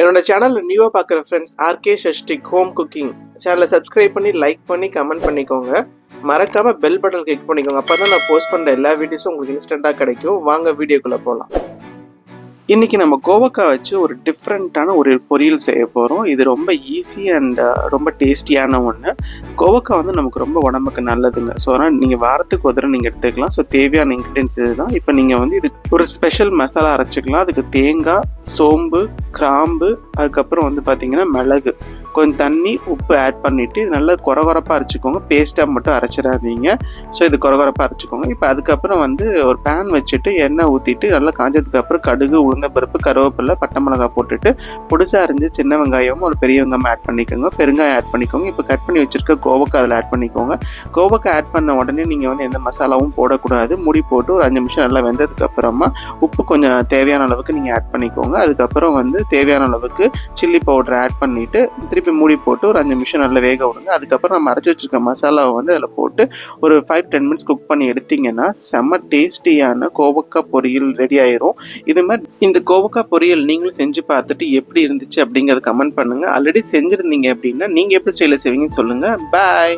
என்னோட சேனலில் நியூவாக பார்க்குற friends R K Shashtik home cooking சேனலை சப்ஸ்கிரைப் பண்ணி லைக் பண்ணி கமெண்ட் பண்ணிக்கோங்க. மறக்காமல் பெல் பட்டன் கிளிக் பண்ணிக்கோங்க. அப்போ தான் நான் போஸ்ட் பண்ணுற எல்லா வீடியோஸும் உங்களுக்கு இன்ஸ்டண்ட்டாக கிடைக்கும். வாங்க வீடியோக்குள்ளே போகலாம் இன்றைக்கி நம்ம கோவக்காய் வச்சு ஒரு டிஃப்ரெண்ட்டான ஒரு பொரியல் செய்ய போகிறோம் இது ரொம்ப ஈஸி அண்ட் uh, ரொம்ப டேஸ்டியான ஒன்று கோவக்காய் வந்து நமக்கு ரொம்ப உடம்புக்கு நல்லதுங்க. ஸோ அதனால் நீங்கள் வாரத்துக்கு ஒரு நீங்கள் எடுத்துக்கலாம். ஸோ தேவையான இன்க்ரீடியன்ஸ் இதுதான். இப்போ நீங்கள் வந்து இது ஒரு ஸ்பெஷல் மசாலா அரைச்சிக்கலாம். அதுக்கு தேங்காய் சோம்பு கிராம்பு அதுக்கப்புறம் வந்து பார்த்தீங்கன்னா மிளகு. கொஞ்சம் தண்ணி உப்பு ஆட் பண்ணிவிட்டு இது நல்லா குறகுறப்பாக அரைச்சிக்கோங்க. பேஸ்ட்டாக மட்டும் அரைச்சிடாதீங்க. ஸோ இது குறகுறப்பாக அரைச்சிக்கோங்க. இப்போ அதுக்கப்புறம் வந்து ஒரு பேன் வச்சுட்டு எண்ணெய் ஊற்றிட்டு நல்லா காஞ்சதுக்கப்புறம் கடுகு உளுந்தப்பருப்பு கருவேப்பிலை பட்டை மிளகாய் போட்டுட்டு புதுசாக அரிஞ்சு சின்ன வெங்காயமும் ஒரு பெரிய வெங்காயம் ஆட் பண்ணிக்கோங்க. பெருங்காயம் ஆட் பண்ணிக்கோங்க. இப்போ கட் பண்ணி வச்சுருக்க கோவக்காய் அதில் ஆட் பண்ணிக்கோங்க. கோவக்காய் ஆட் பண்ண உடனே நீங்கள் வந்து எந்த மசாலாவும் போடக்கூடாது. முடி போட்டு ஒரு அஞ்சு நிமிஷம் நல்லா வெந்ததுக்கு அப்புறமா உப்பு கொஞ்சம் தேவையான அளவுக்கு நீங்கள் ஆட் பண்ணிக்கோங்க. அதுக்கப்புறம் வந்து தேவையான அளவுக்கு சில்லி பவுடர் ஆட் பண்ணிவிட்டு திருப்பி திருப்பி மூடி போட்டு ஒரு அஞ்சு நிமிஷம் நல்லா வேக விடுங்க. அதுக்கப்புறம் நம்ம அரைச்சி வச்சிருக்க மசாலாவை வந்து அதில் போட்டு ஒரு ஃபைவ் டென் மினிட்ஸ் குக் பண்ணி எடுத்தீங்கன்னா செம்ம டேஸ்டியான கோவக்காய் பொரியல் ரெடி ஆயிரும். இது மாதிரி இந்த கோவக்காய் பொரியல் நீங்களும் செஞ்சு பார்த்துட்டு எப்படி இருந்துச்சு அப்படிங்கிறத கமெண்ட் பண்ணுங்கள் ஆல்ரெடி செஞ்சுருந்தீங்க அப்படின்னா நீங்கள் எப்படி ஸ்டைலில் செய்வீங்கன்னு சொல்லுங்கள் பாய்